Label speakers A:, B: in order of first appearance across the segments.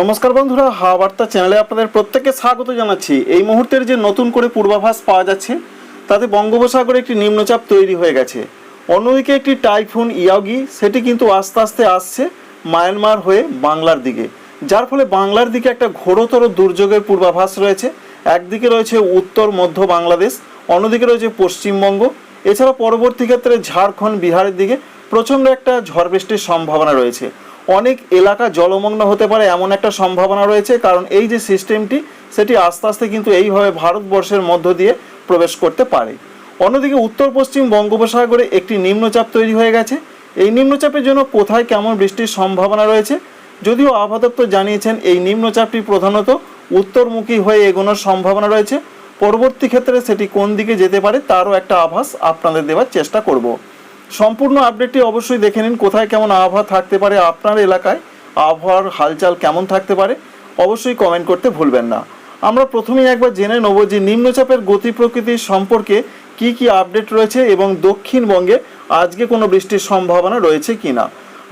A: নমস্কার বন্ধুরা হাওয়া বার্তা চ্যানেলে আপনাদের প্রত্যেককে স্বাগত জানাচ্ছি। এই মুহূর্তের যে নতুন করে পূর্বাভাস পাওয়া যাচ্ছে, তাতে বঙ্গোপসাগরে একটি নিম্নচাপ তৈরি হয়ে গেছে। অন্যদিকে একটি টাইফুন ইয়াগি, সেটি কিন্তু আস্তে আস্তে আসছে মায়ানমার হয়ে বাংলার দিকে। যার ফলে বাংলার দিকে একটা ঘোরতর দুর্যোগের পূর্বাভাস রয়েছে। একদিকে রয়েছে উত্তর মধ্য বাংলাদেশ, অন্যদিকে রয়েছে পশ্চিমবঙ্গ। এছাড়া পরবর্তী ক্ষেত্রে ঝাড়খণ্ড, বিহারের দিকে প্রচণ্ড একটা ঝড় বৃষ্টির সম্ভাবনা রয়েছে। অনেক এলাকা জলমগ্ন হতে পারে এমন একটা সম্ভাবনা রয়েছে, কারণ এই যে সিস্টেমটি, সেটি আস্তে আস্তে কিন্তু এইভাবে ভারতবর্ষের মধ্য দিয়ে প্রবেশ করতে পারে। অন্যদিকে উত্তর পশ্চিম বঙ্গোপসাগরে একটি নিম্নচাপ তৈরি হয়ে গেছে। এই নিম্নচাপের জন্য কোথায় কেমন বৃষ্টির সম্ভাবনা রয়েছে, যদিও আবহাওয়া জানিয়েছেন এই নিম্নচাপটি প্রধানত উত্তরমুখী হয়ে এগোনোর সম্ভাবনা রয়েছে। পরবর্তী ক্ষেত্রে সেটি কোন দিকে যেতে পারে, তারও একটা আভাস আপনাদের দেওয়ার চেষ্টা করব। সম্পূর্ণ আপডেটটি অবশ্যই দেখে নিন, কোথায় কেমন আবহাওয়া থাকতে পারে আপনার এলাকায়, আবহাওয়ার হালচাল কেমন থাকতে পারে, অবশ্যই কমেন্ট করতে ভুলবেন না। আমরা প্রথমেই একবার জেনে নেব যে নিম্নচাপের গতি প্রকৃতির সম্পর্কে কি কি আপডেট রয়েছে এবং দক্ষিণবঙ্গে আজকে কোনো বৃষ্টির সম্ভাবনা রয়েছে কিনা।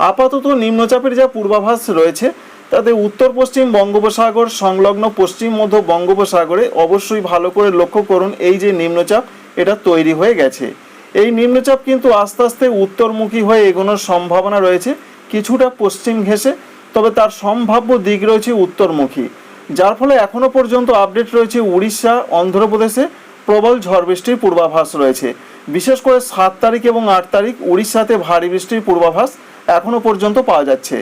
A: আপাতত নিম্নচাপের যা পূর্বাভাস রয়েছে, তাতে উত্তর পশ্চিম বঙ্গোপসাগর, সংলগ্ন পশ্চিম মধ্য বঙ্গোপসাগরে অবশ্যই ভালো করে লক্ষ্য করুন, এই যে নিম্নচাপ, এটা তৈরি হয়ে গেছে। এই নিম্নচাপ কিন্তু আস্তে আস্তে উত্তরমুখী হয়ে এগোনোর সম্ভাবনা রয়েছে, কিছুটা পশ্চিম ঘেঁষে, তবে তার সম্ভাব্য দিক রয়েছে উত্তরমুখী। যার ফলে এখনও পর্যন্ত আপডেট রয়েছে উড়িষ্যা, অন্ধ্রপ্রদেশে প্রবল ঝড় বৃষ্টির পূর্বাভাস রয়েছে। বিশেষ করে সাত তারিখ এবং আট তারিখ উড়িষ্যাতে ভারী বৃষ্টির পূর্বাভাস এখনও পর্যন্ত পাওয়া যাচ্ছে।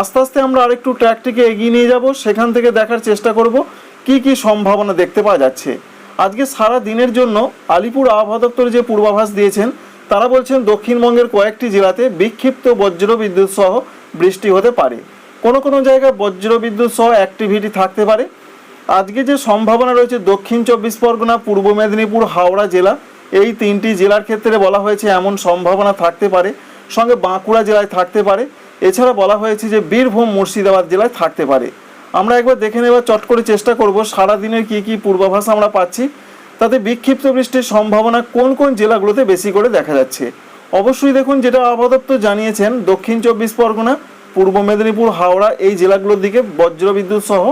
A: আস্তে আস্তে আমরা আরেকটু ট্র্যাকটিকে এগিয়ে নিয়ে যাব, সেখান থেকে দেখার চেষ্টা করব কি কি সম্ভাবনা দেখতে পাওয়া যাচ্ছে। আজকে সারা দিনের জন্য আলিপুর আবহাওয়া দপ্তর যে পূর্বাভাস দিয়েছেন, তারা বলছেন দক্ষিণবঙ্গের কয়েকটি জেলাতে বিক্ষিপ্ত বজ্র বিদ্যুৎ সহ বৃষ্টি হতে পারে। কোনো কোনো জায়গায় বজ্র বিদ্যুৎ সহ অ্যাক্টিভিটি থাকতে পারে? আজকে যে সম্ভাবনা রয়েছে দক্ষিণ চব্বিশ পরগনা, পূর্ব মেদিনীপুর, হাওড়া জেলা, এই তিনটি জেলার ক্ষেত্রে বলা হয়েছে এমন সম্ভাবনা থাকতে পারে, সঙ্গে বাঁকুড়া জেলায় থাকতে পারে। এছাড়া বলা হয়েছে যে বীরভূম, মুর্শিদাবাদ জেলায় থাকতে পারে। আমরা একবার দেখে নেবার চট করে চেষ্টা করব সারা দিনের কি কি পূর্বাভাস আমরা পাচ্ছি। তাতে বিক্ষিপ্ত বৃষ্টির সম্ভাবনা কোন কোন জেলাগুলোতে বেশি করে দেখা যাচ্ছে। অবশ্যই দেখুন যেটা আবহাওয়া দপ্তর জানিয়েছেন, দক্ষিণ চব্বিশ পরগনা, পূর্ব মেদিনীপুর, হাওড়া, এই জেলাগুলোর দিকে বজ্রবিদ্যুৎ সহ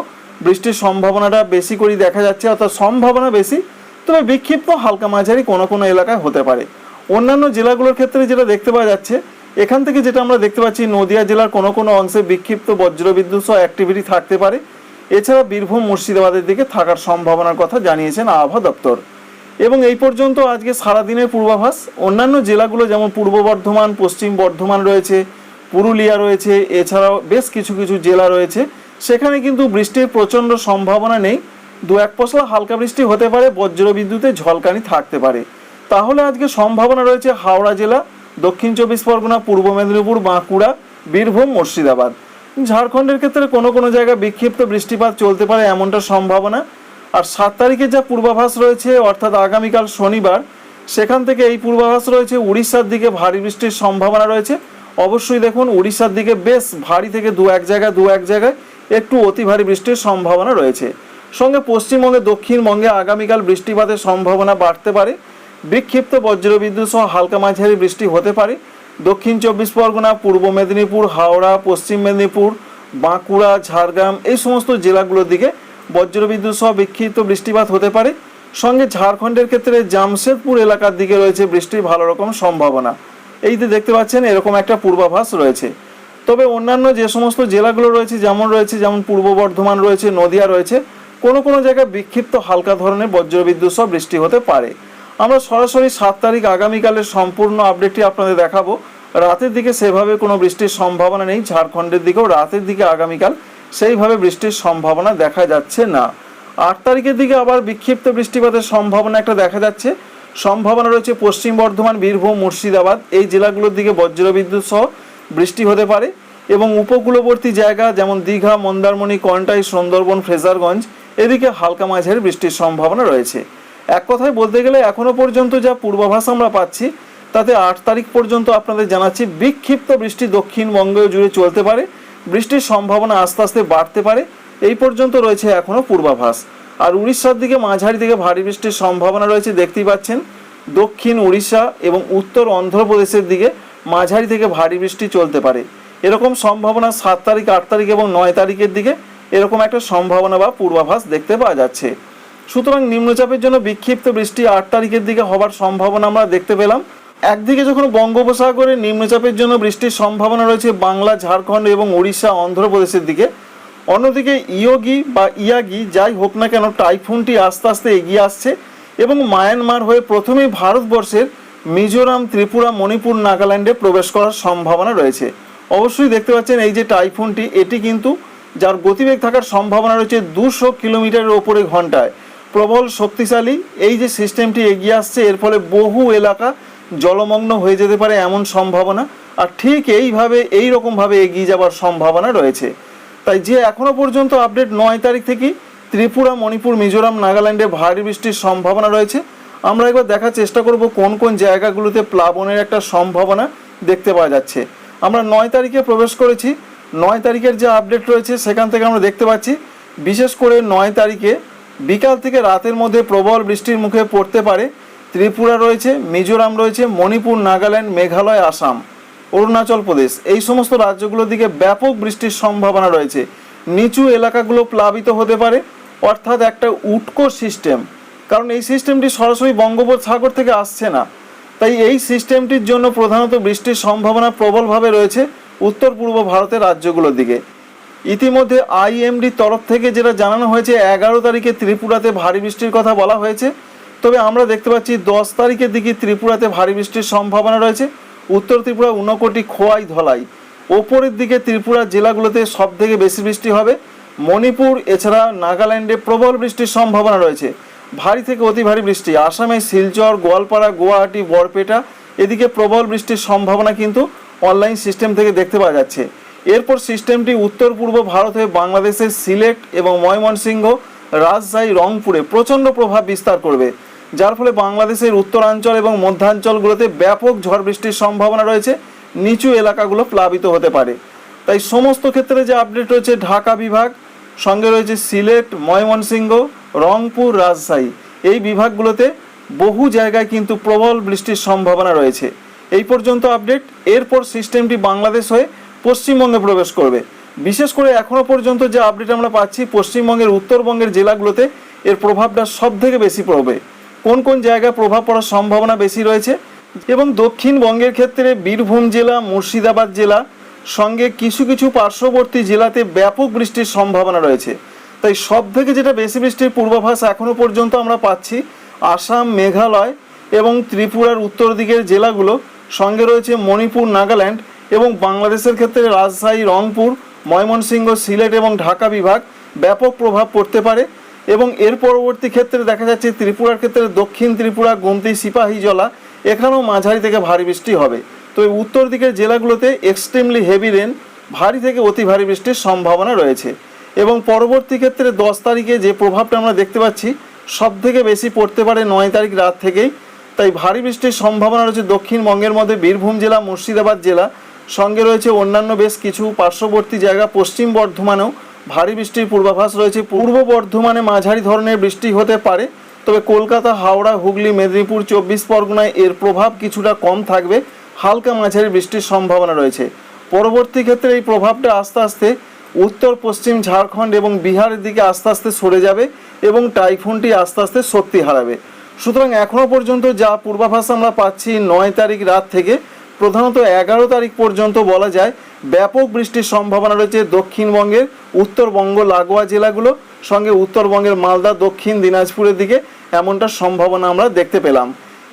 A: বৃষ্টির সম্ভাবনাটা বেশি করে দেখা যাচ্ছে, অর্থাৎ সম্ভাবনা বেশি। তবে বিক্ষিপ্ত হালকা মাঝারি কোনো কোনো এলাকায় হতে পারে। অন্যান্য জেলাগুলোর ক্ষেত্রে যেটা দেখতে পাওয়া যাচ্ছে এখান থেকে যেটা আমরা দেখতে পাচ্ছি, নদিয়া জেলার কোনো কোনো অংশে বিক্ষিপ্ত বজ্রবিদ্যুৎ সহ অ্যাক্টিভিটি থাকতে পারে। এছাড়া বীরভূম, মুর্শিদাবাদের দিকে থাকার সম্ভাবনার কথা জানিয়েছেন আবহাওয়া দপ্তর। এবং এই পর্যন্ত আজকে সারাদিনের পূর্বাভাস, অন্যান্য জেলাগুলো যেমন পূর্ব বর্ধমান, পশ্চিম বর্ধমান রয়েছে, পুরুলিয়া রয়েছে, এছাড়াও বেশ কিছু কিছু জেলা রয়েছে। সেখানে কিন্তু বৃষ্টির প্রচণ্ড সম্ভাবনা নেই। দু এক পশলা হালকা বৃষ্টি হতে পারে, বজ্রবিদ্যুতে ঝলকানি থাকতে পারে। তাহলে আজকে সম্ভাবনা রয়েছে হাওড়া জেলা দক্ষিণ চব্বিশ পরগনা, পূর্ব মেদিনীপুর, বাঁকুড়া, বীরভূম, মুর্শিদাবাদ। ঝাড়খণ্ডের ক্ষেত্রে কোনো কোনো জায়গায় বিক্ষিপ্ত বৃষ্টিপাত চলতে পারে এমনটা সম্ভাবনা। আর সাত তারিখে যা পূর্বাভাস রয়েছে, অর্থাৎ আগামীকাল শনিবার, সেখান থেকে এই পূর্বাভাস রয়েছে, উড়িষ্যার দিকে ভারী বৃষ্টির সম্ভাবনা রয়েছে। অবশ্যই দেখুন, উড়িষ্যার দিকে বেশ ভারী থেকে দু এক জায়গায়, দু এক জায়গায় একটু অতি ভারী বৃষ্টির সম্ভাবনা রয়েছে। সঙ্গে পশ্চিমবঙ্গে, দক্ষিণবঙ্গে আগামীকাল বৃষ্টিপাতের সম্ভাবনা বাড়তে পারে। বিক্ষিপ্ত বজ্রবিদ্যুৎ সহ হালকা মাঝারি বৃষ্টি হতে পারে। দক্ষিণ চব্বিশ পরগনা, পূর্ব মেদিনীপুর, হাওড়া, পশ্চিম মেদিনীপুর, বাঁকুড়া, ঝাড়গ্রাম এই সমস্ত জেলাগুলোর দিকে বজ্রবিদ্যুৎ সহ বিক্ষিপ্ত বৃষ্টিপাত হতে পারে। সঙ্গে ঝাড়খণ্ডের ক্ষেত্রে জামশেদপুর এলাকার দিকে রয়েছে বৃষ্টির ভালো রকম সম্ভাবনা। এই যে দেখতে পাচ্ছেন, এরকম একটা পূর্বাভাস রয়েছে। তবে অন্যান্য যে সমস্ত জেলাগুলো রয়েছে, যেমন রয়েছে, যেমন পূর্ব বর্ধমান রয়েছে, নদিয়া রয়েছে, কোনো কোনো জায়গায় বিক্ষিপ্ত হালকা ধরনের বজ্রবিদ্যুৎ সহ বৃষ্টি হতে পারে। আমরা সরাসরি সাত তারিখ আগামীকালের সম্পূর্ণ আপডেটটি আপনাদের দেখাবো। রাতের দিকে সেভাবে কোনো বৃষ্টির সম্ভাবনা নেই, ঝাড়খণ্ডের দিকেও রাতের দিকে আগামীকাল সেইভাবে বৃষ্টির সম্ভাবনা দেখা যাচ্ছে না। আট তারিখের দিকে আবার বিক্ষিপ্ত বৃষ্টিপাতের সম্ভাবনা একটা দেখা যাচ্ছে। সম্ভাবনা রয়েছে পশ্চিম বর্ধমান, বীরভূম, মুর্শিদাবাদ, এই জেলাগুলোর দিকে বজ্রবিদ্যুৎ সহ বৃষ্টি হতে পারে এবং উপকূলবর্তী জায়গা যেমন দীঘা, মন্দারমণি কন্টাই সুন্দরবন, ফ্রেজারগঞ্জ, এদিকে হালকা মাঝের বৃষ্টির সম্ভাবনা রয়েছে। এক কথায় বলতে গেলে এখনও পর্যন্ত যা পূর্বাভাস আমরা পাচ্ছি, তাতে আট তারিখ পর্যন্ত আপনাদের জানাচ্ছি, বিক্ষিপ্ত বৃষ্টি দক্ষিণবঙ্গ জুড়ে চলতে পারে, বৃষ্টির সম্ভাবনা আস্তে আস্তে বাড়তে পারে, এই পর্যন্ত রয়েছে এখনও পূর্বাভাস। আর উড়িষ্যার দিকে, মাঝারি থেকে ভারী বৃষ্টির সম্ভাবনা রয়েছে, দেখতেই পাচ্ছেন, দক্ষিণ উড়িষ্যা এবং উত্তর অন্ধ্রপ্রদেশের দিকে মাঝারি থেকে ভারী বৃষ্টি চলতে পারে। এরকম সম্ভাবনা সাত তারিখ, আট তারিখ এবং নয় তারিখের দিকে, এরকম একটা সম্ভাবনা বা পূর্বাভাস দেখতে পাওয়া যাচ্ছে। সুতরাং নিম্নচাপের জন্য বিক্ষিপ্ত বৃষ্টি আট তারিখের দিকে হবার সম্ভাবনা আমরা দেখতে পেলাম। একদিকে যখন বঙ্গোপসাগরে নিম্নচাপের জন্য বৃষ্টির সম্ভাবনা রয়েছে বাংলা, ঝাড়খণ্ড এবং উড়িষ্যা, অন্ধ্রপ্রদেশের দিকে। অন্যদিকে ইয়োগি বা ইয়াগি, যাই হোক না কেন, টাইফুনটি আস্তে আস্তে এগিয়ে আসছে এবং মায়ানমার হয়ে প্রথমেই ভারতবর্ষের মিজোরাম, ত্রিপুরা, মণিপুর, নাগাল্যান্ডে প্রবেশ করার সম্ভাবনা রয়েছে। অবশ্যই দেখতে পাচ্ছেন এই যে টাইফুনটি, এটি কিন্তু যার গতিবেগ থাকার সম্ভাবনা রয়েছে দুশো কিলোমিটারের ওপরে ঘন্টায়। প্রবল, শক্তিশালী। এই যে সিস্টেমটি এগিয়ে আসছে, এর ফলে বহু এলাকা জলমগ্ন হয়ে যেতে পারে এমন সম্ভাবনা। আর ঠিক এইভাবে এই রকমভাবে এগিয়ে যাবার সম্ভাবনা রয়েছে। তাই যে এখনও পর্যন্ত আপডেট নয় তারিখ থেকে ত্রিপুরা, মণিপুর, মিজোরাম, নাগাল্যান্ডে ভারী বৃষ্টির সম্ভাবনা রয়েছে। আমরা একবার দেখার চেষ্টা করব কোন কোন জায়গাগুলোতে প্লাবনের একটা সম্ভাবনা দেখতে পাওয়া যাচ্ছে। আমরা নয় তারিখে প্রবেশ করেছি। নয় তারিখের যে আপডেট রয়েছে, সেখান থেকে আমরা দেখতে পাচ্ছি, বিশেষ করে নয় তারিখে বিকাল থেকে রাতের মধ্যে প্রবল বৃষ্টির মুখে পড়তে পারে। ত্রিপুরা রয়েছে, মিজোরাম রয়েছে, মণিপুর, নাগাল্যান্ড, মেঘালয়, আসাম, অরুণাচল প্রদেশ। এই সমস্ত রাজ্যগুলোর দিকে ব্যাপক বৃষ্টির সম্ভাবনা রয়েছে। নিচু এলাকাগুলো প্লাবিত হতে পারে, অর্থাৎ একটা উটকো সিস্টেম। কারণ এই সিস্টেমটি সরাসরি বঙ্গোপসাগর থেকে আসছে না। তাই এই সিস্টেমটির জন্য প্রধানত বৃষ্টির সম্ভাবনা প্রবলভাবে রয়েছে উত্তর পূর্ব ভারতের রাজ্যগুলোর দিকে। ইতিমধ্যে আইএমডি তরফ থেকে যেটা জানানো হয়েছে, এগারো তারিখে ত্রিপুরাতে ভারী বৃষ্টির কথা বলা হয়েছে। তবে আমরা দেখতে পাচ্ছি, দশ তারিখের দিকে ত্রিপুরাতে ভারী বৃষ্টির সম্ভাবনা রয়েছে। উত্তর ত্রিপুরা, উনকোটি, খোয়াই, ধলাই। ওপরের দিকে ত্রিপুরা জেলাগুলোতে সব থেকে বেশি বৃষ্টি হবে। মণিপুর, এছাড়া নাগাল্যান্ডে প্রবল বৃষ্টির সম্ভাবনা রয়েছে। ভারী থেকে অতি ভারী বৃষ্টি। আসামে শিলচর, গোয়ালপাড়া, গুয়াহাটি, বরপেটা, এদিকে প্রবল বৃষ্টির সম্ভাবনা কিন্তু অনলাইন সিস্টেম থেকে দেখতে পাওয়া যাচ্ছে। এরপর সিস্টেমটি উত্তর পূর্ব ভারত হয়ে বাংলাদেশের সিলেট এবং ময়মনসিংহ, রাজশাহী, রংপুরে প্রচণ্ড প্রভাব বিস্তার করবে, যার ফলে বাংলাদেশের উত্তরাঞ্চল এবং মধ্যাঞ্চলগুলোতে ব্যাপক ঝড় বৃষ্টির সম্ভাবনা রয়েছে, নিচু এলাকাগুলো প্লাবিত হতে পারে। তাই সমস্ত ক্ষেত্রে যে আপডেট রয়েছে, ঢাকা বিভাগ, সঙ্গে রয়েছে সিলেট, ময়মনসিংহ, রংপুর, রাজশাহী, এই বিভাগগুলোতে বহু জায়গায় কিন্তু প্রবল বৃষ্টির সম্ভাবনা রয়েছে। এই পর্যন্ত আপডেট। এরপর সিস্টেমটি বাংলাদেশ হয়ে পশ্চিমবঙ্গে প্রবেশ করবে। বিশেষ করে এখনও পর্যন্ত যে আপডেট আমরা পাচ্ছি, পশ্চিমবঙ্গের উত্তরবঙ্গের জেলাগুলোতে এর প্রভাবটা সব থেকে বেশি পড়বে। কোন কোন জায়গায় প্রভাব পড়ার সম্ভাবনা বেশি রয়েছে? এবং দক্ষিণবঙ্গের ক্ষেত্রে বীরভূম জেলা, মুর্শিদাবাদ জেলা, সঙ্গে কিছু কিছু পার্শ্ববর্তী জেলাতে ব্যাপক বৃষ্টির সম্ভাবনা রয়েছে। তাই সব থেকে যেটা বেশি বৃষ্টির পূর্বাভাস এখনও পর্যন্ত আমরা পাচ্ছি, আসাম, মেঘালয় এবং ত্রিপুরার উত্তর দিকের জেলাগুলো। সঙ্গে রয়েছে মণিপুর, নাগাল্যান্ড এবং বাংলাদেশের ক্ষেত্রে রাজশাহী, রংপুর, ময়মনসিংহ, সিলেট এবং ঢাকা বিভাগ ব্যাপক প্রভাব পড়তে পারে এবং এর পরবর্তী ক্ষেত্রে দেখা যাচ্ছে ত্রিপুরার ক্ষেত্রে দক্ষিণ ত্রিপুরা, গুমতি সিপাহীজলা এখানেও মাঝারি থেকে ভারী বৃষ্টি হবে। তবে উত্তর দিকের জেলাগুলোতে এক্সট্রিমলি হেভি রেন ভারী থেকে অতি ভারী বৃষ্টির সম্ভাবনা রয়েছে এবং পরবর্তী ক্ষেত্রে দশ তারিখে যে প্রভাবটা আমরা দেখতে পাচ্ছি সব থেকে বেশি পড়তে পারে নয় তারিখ রাত থেকেই। তাই ভারী বৃষ্টির সম্ভাবনা রয়েছে দক্ষিণবঙ্গের মধ্যে, বীরভূম জেলা, মুর্শিদাবাদ জেলা সঙ্গে রয়েছে অন্যান্য বেশ কিছু পার্শ্ববর্তী জায়গা। পশ্চিম বর্ধমানেও ভারী বৃষ্টির পূর্বাভাস রয়েছে। পূর্ব বর্ধমানে মাঝারি ধরনের বৃষ্টি হতে পারে, তবে কলকাতা, হাওড়া, হুগলি, মেদিনীপুর, চব্বিশ পরগনায় এর প্রভাব কিছুটা কম থাকবে। হালকা মাঝারি বৃষ্টির সম্ভাবনা রয়েছে। পরবর্তী ক্ষেত্রে এই প্রভাবটা আস্তে আস্তে উত্তর, পশ্চিম, ঝাড়খণ্ড এবং বিহারের দিকে আস্তে আস্তে সরে যাবে এবং টাইফুনটি আস্তে আস্তে শক্তি হারাবে। সুতরাং এখনও পর্যন্ত যা পূর্বাভাস আমরা পাচ্ছি নয় তারিখ রাত থেকে প্রধানত এগারো তারিখ পর্যন্ত বলা যায়, ব্যাপক বৃষ্টির সম্ভাবনা রয়েছে দক্ষিণবঙ্গের, উত্তরবঙ্গ, লাগোয়া জেলাগুলো, সঙ্গে উত্তরবঙ্গের মালদা, দক্ষিণ দিনাজপুরের দিকে এমনটা সম্ভাবনা আমরা দেখতে পেলাম।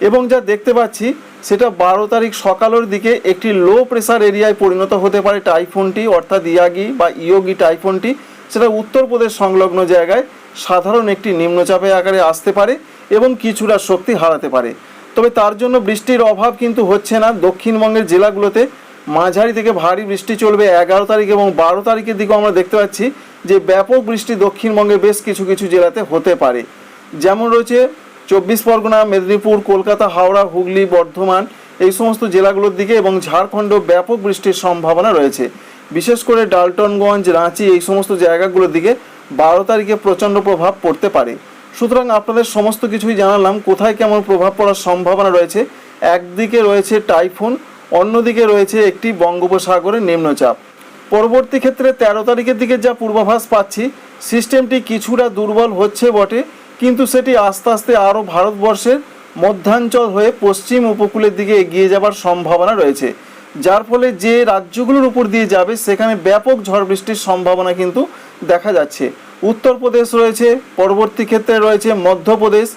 A: এবং যা দেখতে পাচ্ছি, সেটা বারো তারিখ সকালের দিকে একটি লো প্রেসার এরিয়ায় পরিণত হতে পারে টাইফুনটি, অর্থাৎ ইয়াগি বা ইয়োগি টাইফুনটি। সেটা উত্তরপ্রদেশ সংলগ্ন জায়গায় সাধারণ একটি নিম্নচাপে আকারে আসতে পারে এবং কিছুটা শক্তি হারাতে পারে। তবে তার জন্য বৃষ্টির অভাব কিন্তু হচ্ছে না। দক্ষিণবঙ্গের জেলাগুলোতে মাঝারি থেকে ভারী বৃষ্টি চলবে এগারো তারিখ এবং বারো তারিখের দিকেও আমরা দেখতে পাচ্ছি যে ব্যাপক বৃষ্টি দক্ষিণবঙ্গের বেশ কিছু কিছু জেলাতে হতে পারে। যেমন রয়েছে চব্বিশ পরগনা, মেদিনীপুর, কলকাতা, হাওড়া, হুগলি, বর্ধমান এই সমস্ত জেলাগুলোর দিকে এবং ঝাড়খণ্ড ব্যাপক বৃষ্টির সম্ভাবনা রয়েছে। বিশেষ করে ডালটনগঞ্জ, রাঁচি এই সমস্ত জায়গাগুলোর দিকে বারো তারিখে প্রচণ্ড প্রভাব পড়তে পারে। সুতরাং আপনাদের সমস্ত কিছুই জানালাম, কোথায় কেমন প্রভাব পড়ার সম্ভাবনা রয়েছে। একদিকে রয়েছে টাইফুন, অন্যদিকে রয়েছে একটি বঙ্গোপসাগরের নিম্নচাপ। পরবর্তী ক্ষেত্রে তেরো তারিখের দিকে যা পূর্বাভাস পাচ্ছি, সিস্টেমটি কিছুটা দুর্বল হচ্ছে বটে, কিন্তু সেটি আস্তে আস্তে আরও ভারতবর্ষের মধ্যাঞ্চল হয়ে পশ্চিম উপকূলের দিকে এগিয়ে যাবার সম্ভাবনা রয়েছে। যার ফলে যে রাজ্যগুলোর উপর দিয়ে যাবে, সেখানে ব্যাপক ঝড় বৃষ্টির সম্ভাবনা কিন্তু দেখা যাচ্ছে। উত্তরপ্রদেশ রয়েছে, পরবর্তী ক্ষেত্রে রয়েছে মধ্যপ্রদেশ,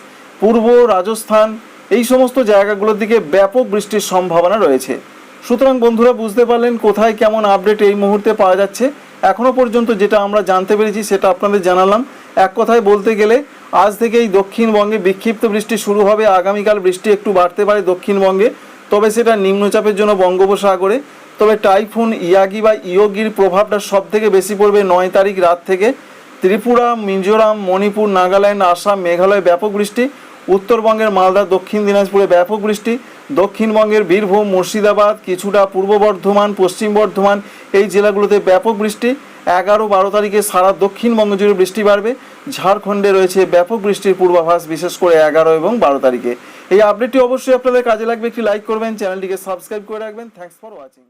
A: পূর্ব রাজস্থান, এই সমস্ত জায়গাগুলোর দিকে ব্যাপক বৃষ্টির সম্ভাবনা রয়েছে। সুতরাং বন্ধুরা বুঝতে পারলেন কোথায় কেমন আপডেট এই মুহূর্তে পাওয়া যাচ্ছে। এখনও পর্যন্ত যেটা আমরা জানতে পেরেছি সেটা আপনাদের জানালাম। এক কথায় বলতে গেলে, আজ থেকেই দক্ষিণবঙ্গে বিক্ষিপ্ত বৃষ্টি শুরু হবে। আগামীকাল বৃষ্টি একটু বাড়তে পারে দক্ষিণবঙ্গে, তবে সেটা নিম্নচাপের জন্য বঙ্গোপসাগরে। তবে টাইফুন, ইয়াগি বা ইয়োগির প্রভাবটা সব থেকে বেশি পড়বে নয় তারিখ রাত থেকে। ত্রিপুরা, মিজোরাম, মণিপুর, নাগাল্যান্ড, আসাম, মেঘালয় ব্যাপক বৃষ্টি, উত্তরবঙ্গের মালদা, দক্ষিণ দিনাজপুরে ব্যাপক বৃষ্টি, দক্ষিণবঙ্গের বীরভূম, মুর্শিদাবাদ, কিছুটা পূর্ব বর্ধমান, পশ্চিম বর্ধমান, এই জেলাগুলোতে ব্যাপক বৃষ্টি। এগারো বারো তারিখে সারা দক্ষিণবঙ্গ জুড়ে বৃষ্টি বাড়বে। ঝাড়খণ্ডে রয়েছে ব্যাপক বৃষ্টির পূর্বাভাস, বিশেষ করে এগারো এবং বারো তারিখে। এই আপডেটটি অবশ্যই আপনাদের কাজে লাগবে। একটি লাইক করবেন, চ্যানেলটিকে সাবস্ক্রাইব করে রাখবেন। Thanks for watching